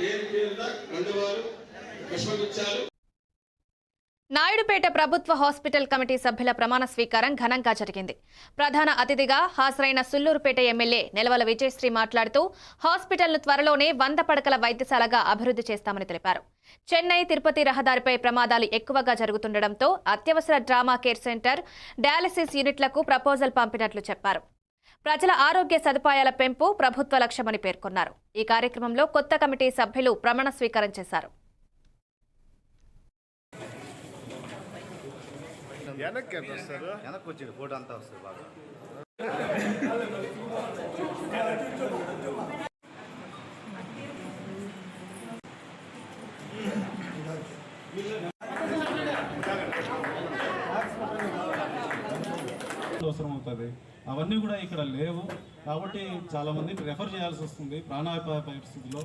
పేరు పేరున పుష్పగుచ్చాలు నాయుడుపేట ప్రభుత్వ హాస్పిటల్ కమిటీ సభ్యుల ప్రమాణ స్వీకారం ఘనంగా జరిగింది. ప్రధాన అతిథిగా హాజరైన సుల్లూరుపేట ఎమ్మెల్యే నిలవల విజయశ్రీ మాట్లాడుతూ హాస్పిటల్ను త్వరలోనే వంద పడకల వైద్యశాలగా అభివృద్ధి చేస్తామని తెలిపారు. చెన్నై తిరుపతి రహదారిపై ప్రమాదాలు ఎక్కువగా జరుగుతుండటంతో అత్యవసర డ్రామా కేర్ సెంటర్ డయాలసిస్ యూనిట్లకు ప్రపోజల్ పంపినట్లు చెప్పారు. ప్రజల ఆరోగ్య సదుపాయాల పెంపు ప్రభుత్వ లక్ష్యమని పేర్కొన్నారు. ఈ కార్యక్రమంలో కొత్త కమిటీ సభ్యులు ప్రమాణ స్వీకారం చేశారు. అవసరం అవుతుంది అవన్నీ కూడా ఇక్కడ లేవు. కాబట్టి చాలా మందిని రెఫర్ చేయాల్సి వస్తుంది ప్రాణాపాయ పరిస్థితిలో.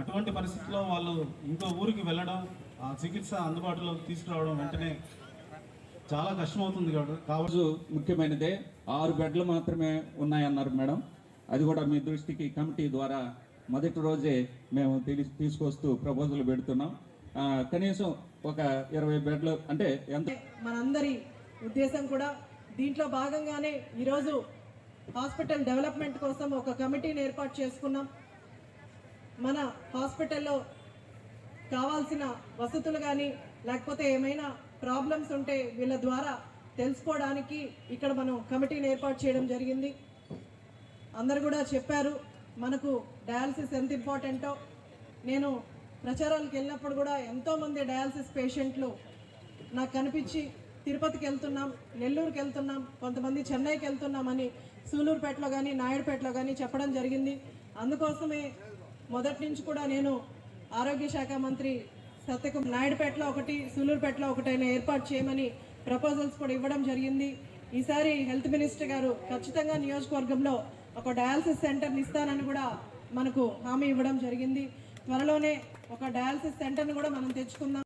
అటువంటి పరిస్థితిలో వాళ్ళు ఇంకో ఊరికి వెళ్ళడం ఆ చికిత్స అందుబాటులో తీసుకురావడం వెంటనే చాలా కష్టమవుతుంది కాబట్టి. ముఖ్యమైనదే ఆరు బెడ్లు మాత్రమే ఉన్నాయన్నారు మేడం. అది కూడా మీ దృష్టికి కమిటీ ద్వారా మొదటి రోజే మేము తీసుకొస్తూ ప్రపోజల్ పెడుతున్నాం. కనీసం ఒక ఇరవై బెడ్లు అంటే ఎంత? మనందరి ఉద్దేశం కూడా దీంట్లో భాగంగానే ఈరోజు హాస్పిటల్ డెవలప్మెంట్ కోసం ఒక కమిటీని ఏర్పాటు చేసుకున్నాం. మన హాస్పిటల్లో కావాల్సిన వసతులు కానీ లేకపోతే ఏమైనా ప్రాబ్లమ్స్ ఉంటే వీళ్ళ ద్వారా తెలుసుకోవడానికి ఇక్కడ మనం కమిటీని ఏర్పాటు చేయడం జరిగింది. అందరు కూడా చెప్పారు మనకు డయాలసిస్ ఎంత ఇంపార్టెంటో. నేను ప్రచారాలకు వెళ్ళినప్పుడు కూడా ఎంతోమంది డయాలసిస్ పేషెంట్లు నాకు కనిపించి తిరుపతికి వెళ్తున్నాం నెల్లూరుకి వెళ్తున్నాం కొంతమంది చెన్నైకి వెళ్తున్నామని సూలూరుపేటలో కానీ నాయుడుపేటలో కానీ చెప్పడం జరిగింది. అందుకోసమే మొదటి నుంచి కూడా నేను ఆరోగ్య శాఖ మంత్రి సత్యకు నాయుడుపేటలో ఒకటి సూలూరుపేటలో ఒకటైనా ఏర్పాటు చేయమని ప్రపోజల్స్ కూడా ఇవ్వడం జరిగింది. ఈసారి హెల్త్ మినిస్టర్ గారు ఖచ్చితంగా నియోజకవర్గంలో ఒక డయాలసిస్ సెంటర్ని ఇస్తానని కూడా మనకు హామీ ఇవ్వడం జరిగింది. త్వరలోనే ఒక డయాలసిస్ సెంటర్ని కూడా మనం తెచ్చుకుందాం.